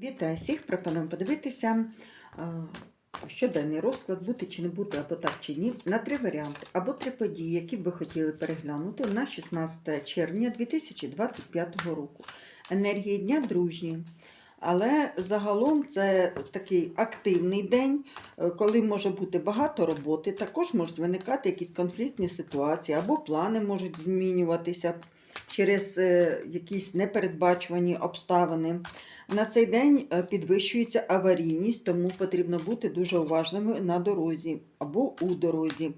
Вітаю всіх! Пропонуємо подивитися щоденний розклад, бути чи не бути, або так чи ні, на три варіанти, або три події, які б ви хотіли переглянути на 16 червня 2025 року. Енергії дня дружні. Але загалом це такий активний день, е, коли може бути багато роботи, також можуть виникати якісь конфліктні ситуації, або плани можуть змінюватися через е, якісь непередбачувані обставини. На цей день е, підвищується аварійність, тому потрібно бути дуже уважними на дорозі або у дорозі.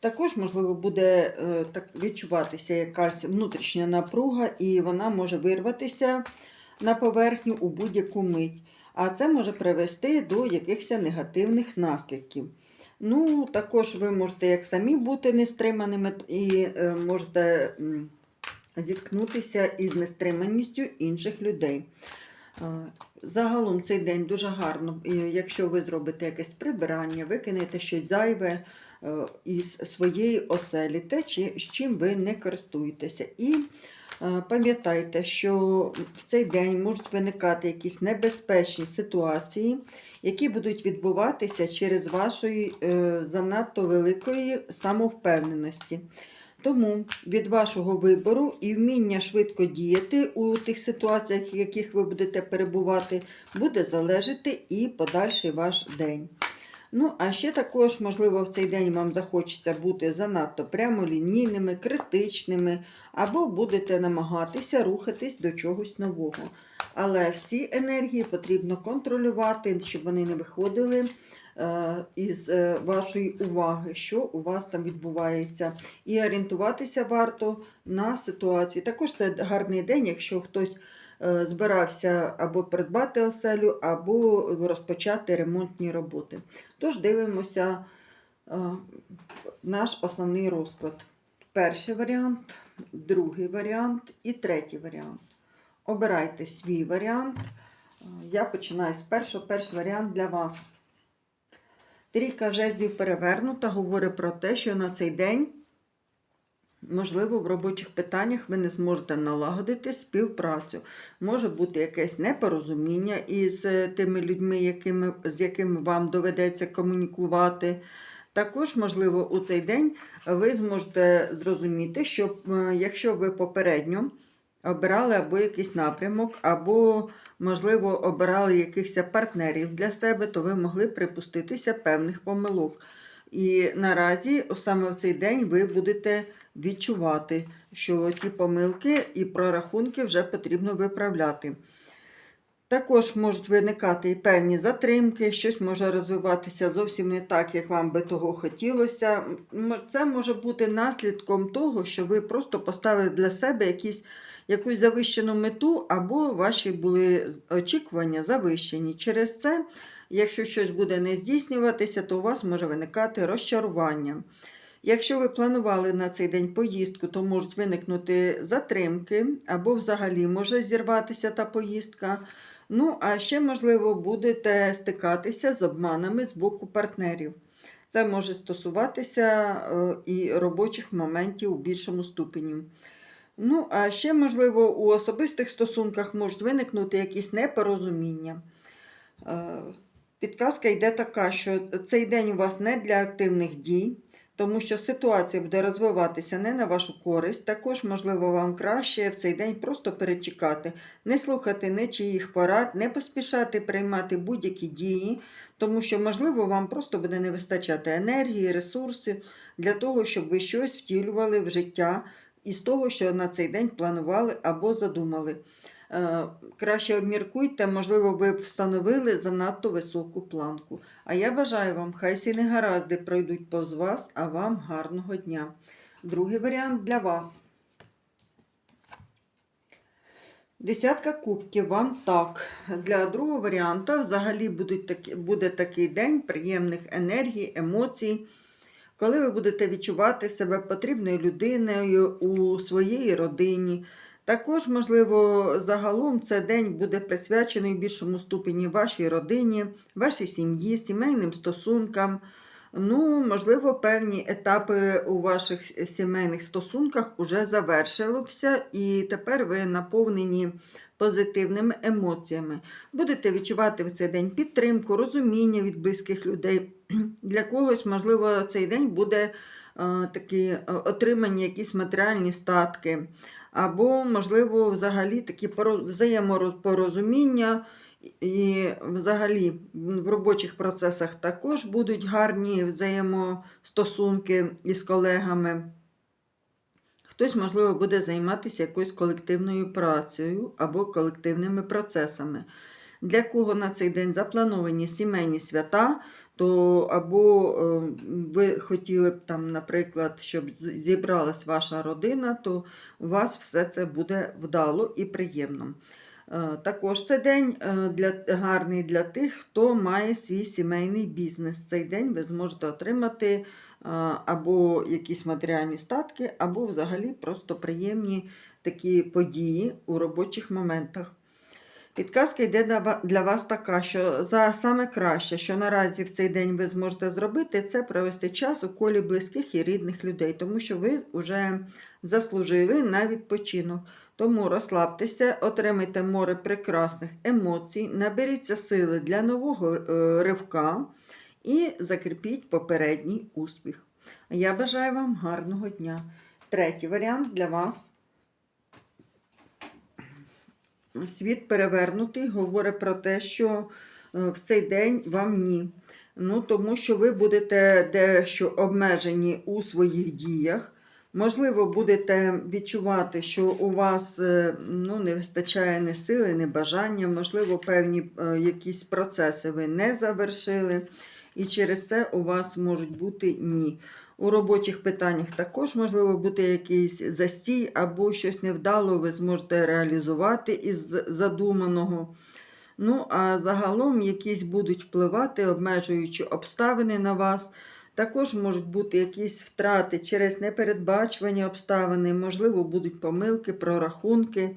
Також, можливо, буде е, так відчуватися якась внутрішня напруга, і вона може вирватися на поверхню у будь-яку мить. А це може привести до якихось негативних наслідків. Ну, також ви можете як самі бути нестриманими і е, можете зіткнутися із нестриманістю інших людей. Загалом цей день дуже гарно, якщо ви зробите якесь прибирання, викинете щось зайве е, із своєї оселі, те, з чим ви не користуєтеся. І е, пам'ятайте, що в цей день можуть виникати якісь небезпечні ситуації, які будуть відбуватися через вашої е, занадто великої самовпевненості. Тому від вашого вибору і вміння швидко діяти у тих ситуаціях, в яких ви будете перебувати, буде залежати і подальший ваш день. Ну, а ще також, можливо, в цей день вам захочеться бути занадто прямолінійними, критичними, або будете намагатися рухатись до чогось нового. Але всі енергії потрібно контролювати, щоб вони не виходили із е, вашої уваги, що у вас там відбувається. І орієнтуватися варто на ситуації. Також це гарний день, якщо хтось е, збирався або придбати оселю, або розпочати ремонтні роботи. Тож дивимося е, наш основний розклад. Перший варіант, другий варіант і третій варіант. Обирайте свій варіант. Е, Я починаю з першого. Перший варіант для вас. Трійка жезлів перевернута говорить про те, що на цей день, можливо, в робочих питаннях ви не зможете налагодити співпрацю. Може бути якесь непорозуміння із е, тими людьми, якими, з якими вам доведеться комунікувати. Також, можливо, у цей день ви зможете зрозуміти, що якщо ви попередньо обирали або якийсь напрямок, або, можливо, обирали якихось партнерів для себе, то ви могли припуститися певних помилок. І наразі, саме в цей день, ви будете відчувати, що ті помилки і прорахунки вже потрібно виправляти. Також можуть виникати і певні затримки, щось може розвиватися зовсім не так, як вам би того хотілося. Це може бути наслідком того, що ви просто поставили для себе якісь, якусь завищену мету, або ваші були очікування завищені. Через це, якщо щось буде не здійснюватися, то у вас може виникати розчарування. Якщо ви планували на цей день поїздку, то можуть виникнути затримки, або взагалі може зірватися та поїздка. Ну, а ще, можливо, будете стикатися з обманами з боку партнерів. Це може стосуватися е, і робочих моментів у більшому ступені. Ну, а ще, можливо, у особистих стосунках можуть виникнути якісь непорозуміння. Е, Підказка йде така, що цей день у вас не для активних дій, тому що ситуація буде розвиватися не на вашу користь. Також, можливо, вам краще в цей день просто перечекати, не слухати нічиїх порад, не поспішати приймати будь-які дії, тому що, можливо, вам просто буде не вистачати енергії, ресурсів для того, щоб ви щось втілювали в життя із того, що на цей день планували або задумали. Е, Краще обміркуйте, можливо, ви б встановили занадто високу планку. А я бажаю вам, хай всі негаразди пройдуть повз вас, а вам гарного дня. Другий варіант для вас. Десятка кубків вам так. Для другого варіанта взагалі буде такий день приємних енергій, емоцій, коли ви будете відчувати себе потрібною людиною у своїй родині. Також, можливо, загалом цей день буде присвячений в більшому ступені вашій родині, вашій сім'ї, сімейним стосункам. Ну, можливо, певні етапи у ваших сімейних стосунках вже завершилися, і тепер ви наповнені позитивними емоціями. Будете відчувати в цей день підтримку, розуміння від близьких людей. Для когось, можливо, цей день буде е, такі е, отримані якісь матеріальні статки, або, можливо, взагалі такі поро- взаємопорозуміння. І взагалі в робочих процесах також будуть гарні взаємостосунки із колегами. Хтось, можливо, буде займатися якоюсь колективною працею або колективними процесами. Для кого на цей день заплановані сімейні свята, то або е, ви хотіли б там, наприклад, щоб зібралась ваша родина, то у вас все це буде вдало і приємно. Е, Також це день е, для, гарний для тих, хто має свій сімейний бізнес. Цей день ви зможете отримати е, або якісь матеріальні статки, або взагалі просто приємні такі події у робочих моментах. Підказка йде для вас така, що за саме краще, що наразі в цей день ви зможете зробити, це провести час у колі близьких і рідних людей, тому що ви вже заслужили на відпочинок. Тому розслабтеся, отримайте море прекрасних емоцій, наберіться сили для нового е, ривка і закріпіть попередній успіх. Я бажаю вам гарного дня. Третій варіант для вас. Світ перевернутий говорить про те, що е, в цей день вам ні. Ну, тому що ви будете дещо обмежені у своїх діях. Можливо, будете відчувати, що у вас е, ну, не вистачає ні сили, ні бажання, можливо, певні е, якісь процеси ви не завершили, і через це у вас можуть бути ні. У робочих питаннях також можливо бути якийсь застій або щось невдало ви зможете реалізувати із задуманого. Ну, а загалом якісь будуть впливати, обмежуючі обставини на вас. Також можуть бути якісь втрати через непередбачувані обставини, можливо, будуть помилки, прорахунки.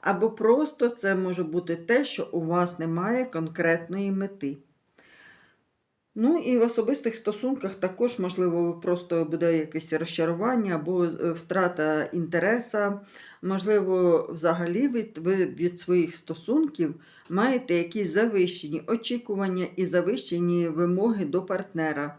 Або просто це може бути те, що у вас немає конкретної мети. Ну і в особистих стосунках також, можливо, просто буде якесь розчарування або е, втрата інтереса. Можливо, взагалі від, ви від своїх стосунків маєте якісь завищені очікування і завищені вимоги до партнера.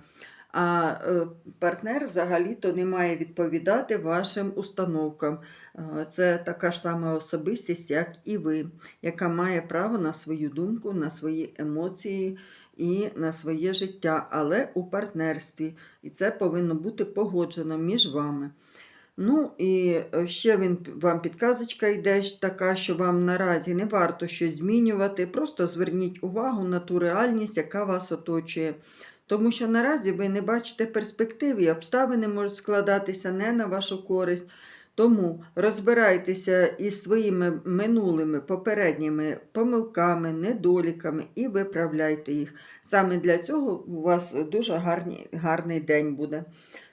А е, партнер взагалі-то не має відповідати вашим установкам. Е, Це така ж сама особистість, як і ви, яка має право на свою думку, на свої емоції і на своє життя, але у партнерстві. І це повинно бути погоджено між вами. Ну і е, ще він, вам підказочка йде така, що вам наразі не варто щось змінювати. Просто зверніть увагу на ту реальність, яка вас оточує. Тому що наразі ви не бачите перспективи, і обставини можуть складатися не на вашу користь. Тому розбирайтеся із своїми минулими попередніми помилками, недоліками і виправляйте їх. Саме для цього у вас дуже гарні, гарний день буде.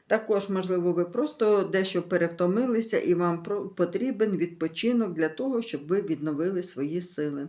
Також, можливо, ви просто дещо перевтомилися і вам потрібен відпочинок для того, щоб ви відновили свої сили.